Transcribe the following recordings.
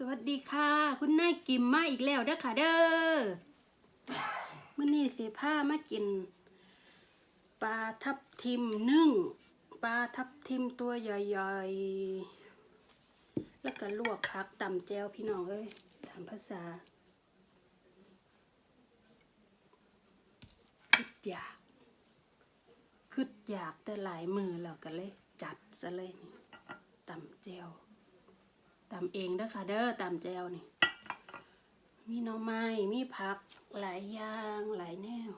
สวัสดีค่ะ คุณนายกิมมาอีกแล้วเด้อค่ะเด้อมื่อนี้เสิผ้ามากิน ปลาทับทิมนึ่ง ปลาทับทิมตัวใหญ่ๆ แล้วก็ลวกผักตำแจวพี่น้องเอ้ยตามภาษาคึดอยากคึดอยากแต่หลายมือแล้วก็เลยจัดซะเลยนี่ตำแจว ตำเองเด้อค่ะเด้อตำแจวนี่ มีหน่อไม้ มีผักหลายอย่างหลายแนว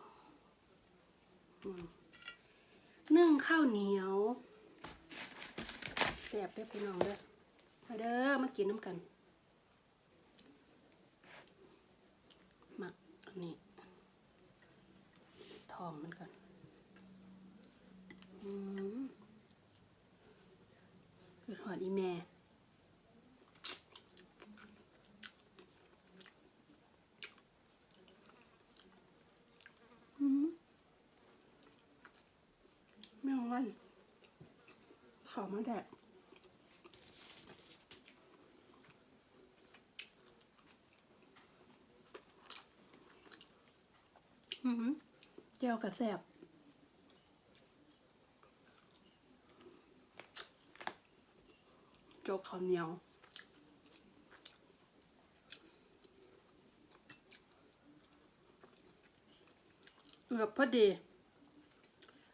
นึ่งข้าวเหนียวแซ่บเด้อพี่น้องเด้อมาเด้อมากินน้ำกันหมักอันนี้ทองมันก่อนอืมคือหอดอีแม่ อืม ไม่เอาวันขอมาแดดอืมเจียวกระแสบโจกข้าวเหนียวเอือบพอดี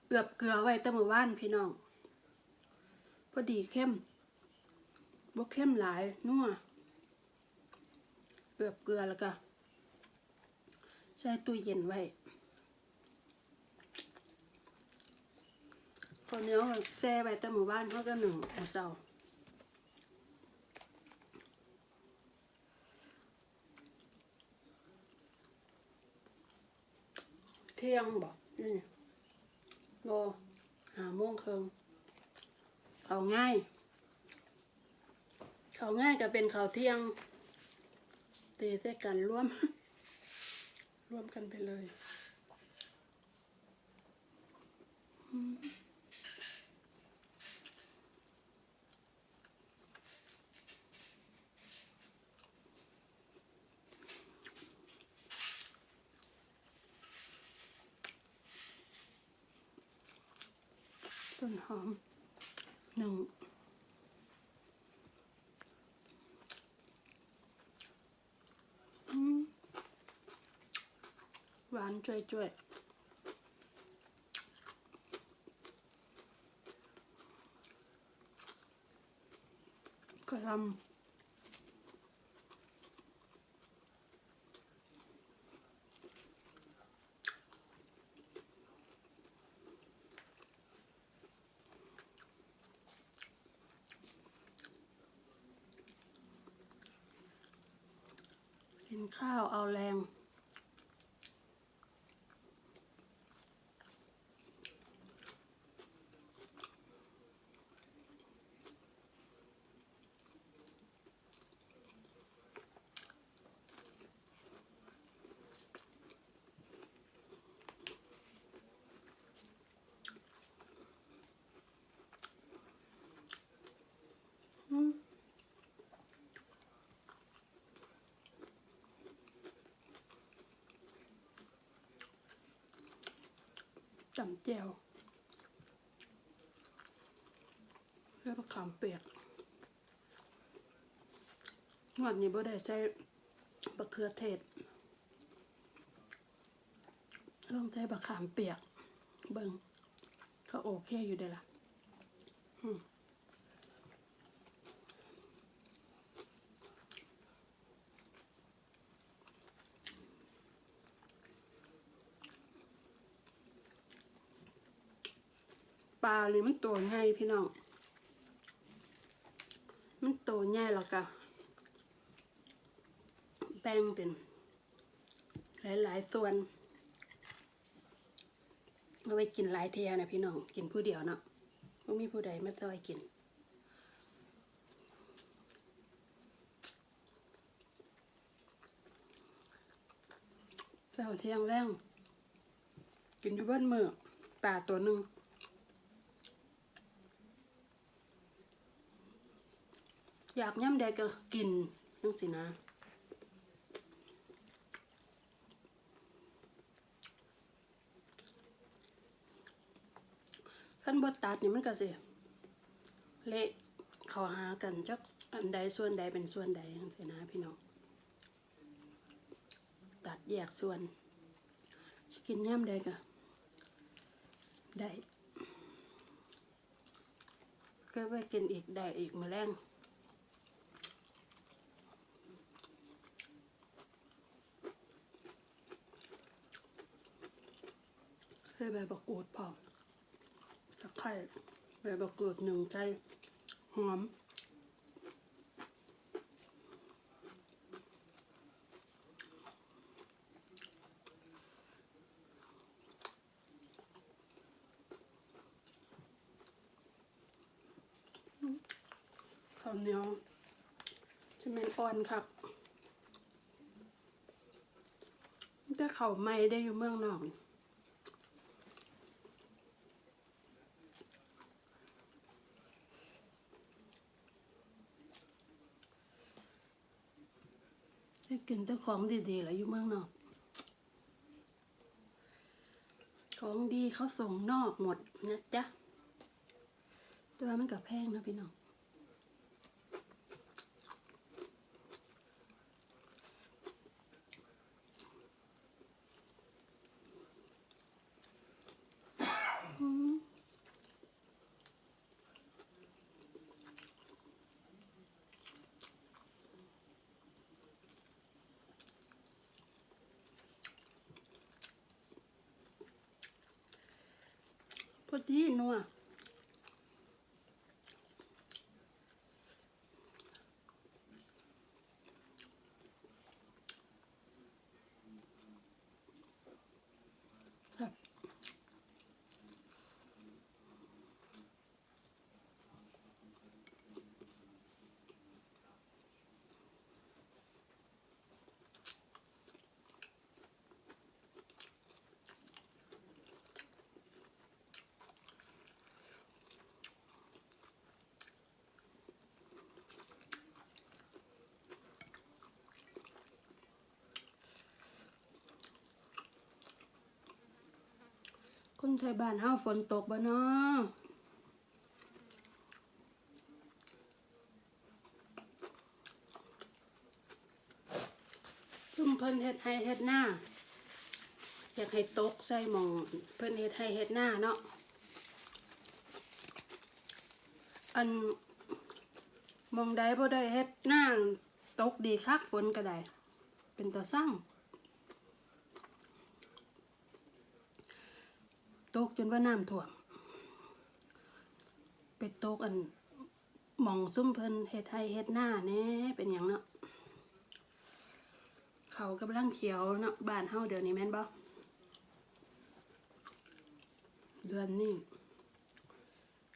เอือบเกลือไว้แตั้งมือว่านพี่น้องพอดีเข้มบ่เข้มหลายนัวเอือบเกลือแล้วก็ใช้ตู้เย็นไว้ข้าวเนียแช่ไว้แตั้งมือว่านเขาก็หนึ่งมื้อเช้าเที่ยงบอกนี่ โลหาโมงเครึ่งเขาง่าย เขาง่ายจะเป็นเขาวเที่ยงตีเส้กันร่วม ร่วมกันไปเลย อืม ต้นหอมหนึ่งหวานจ่วยจ่วยกระลำ กินข้าวเอาแรง อืม จำแจวแล้วมะขามเปียกงวดนี้บ่ได้ใช้บะเขือเทศลองใช้บะขามเปียก เบิ้งก็โอเคอยู่ได้ล่ะอืม ปลาเลยมันตัวใหญ่พี่น้อง มันตัวใหญ่แล้วก็แบ่งเป็น หลายๆส่วนเอาไว้กินหลายเทียนะพี่น้อง กินผู้เดียวเนาะไม่มีผู้ใดมาซอยกินเช้าเทียงแรงกินอยู่บ้านเมือปลาตัวหนึ่ง อยากย่ำใดก็กินจังสินะขั้นบดตัดนี่มันก็สิเละขาหากันจักอันใดส่วนใดเป็นส่วนใดจังสินะพี่น้องตัดแยกส่วนสิกินย่ำใดก็ได้ก็ไปกินอีกได้อีกมาแรง ใส่ใบบักกูดพอตะไคร้ใบบักกูดหนึ่งใจหอมข้าวเหนียวจะเป็นอ่อนครับแต่เขาไม่ได้อยู่เมืองนอก ได้กินแต่ของดีๆแล้วอยู่เมืองนอก ของดีเขาส่งนอกหมดนะจ๊ะแตัวามันกับแพงนะพี่น้อง พอดีนัว ไทยบ้านเฮาฝนตกบ่เนาะซุ่มเพิ่นเฮ็ดให้เฮ็ดหน้า อยากให้ตกใส่หมองเพิ่นเฮ็ดให้เฮ็ดหน้าเนาะ อันมองใดบ่ได้เฮ็ดหน้าตกดีคักฝนก็ได้ เป็นตาสั่ง ตกจนว่าน้ำท่วม ไปตกอันหมองซุ่มเพิ่นเฮ็ดให้เฮ็ดหน้าแน่เป็นหยังเนาะเขากำลังเขียวเนาะบ้านเฮาเดี๋ยวนี้แม่นบ่เดือนนี้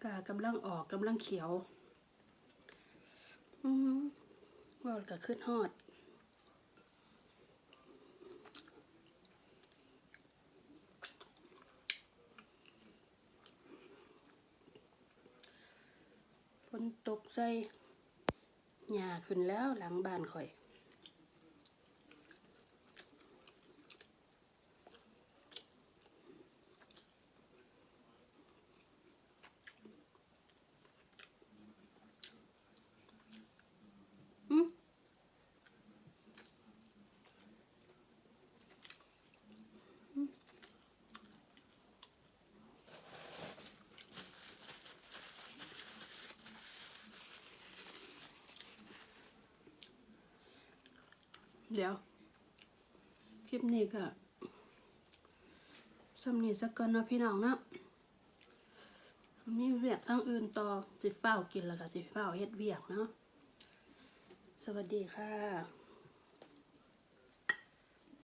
กากำลังออกกำลังเขียว อืมว่าก็ขึ้นฮอด นตกใส่หญ้าขึ้นแล้วหลังบ้านข่อย อืม เดี๋ยว คลิปนี้ก็สำนีสักก่อนนะพี่น้องนะมีเวียกทั้งอื่นต่อสิเฝ้าวกินแล้วก็สิเฝ้าวเฮ็ดเวียกเนาะสวัสดีค่ะ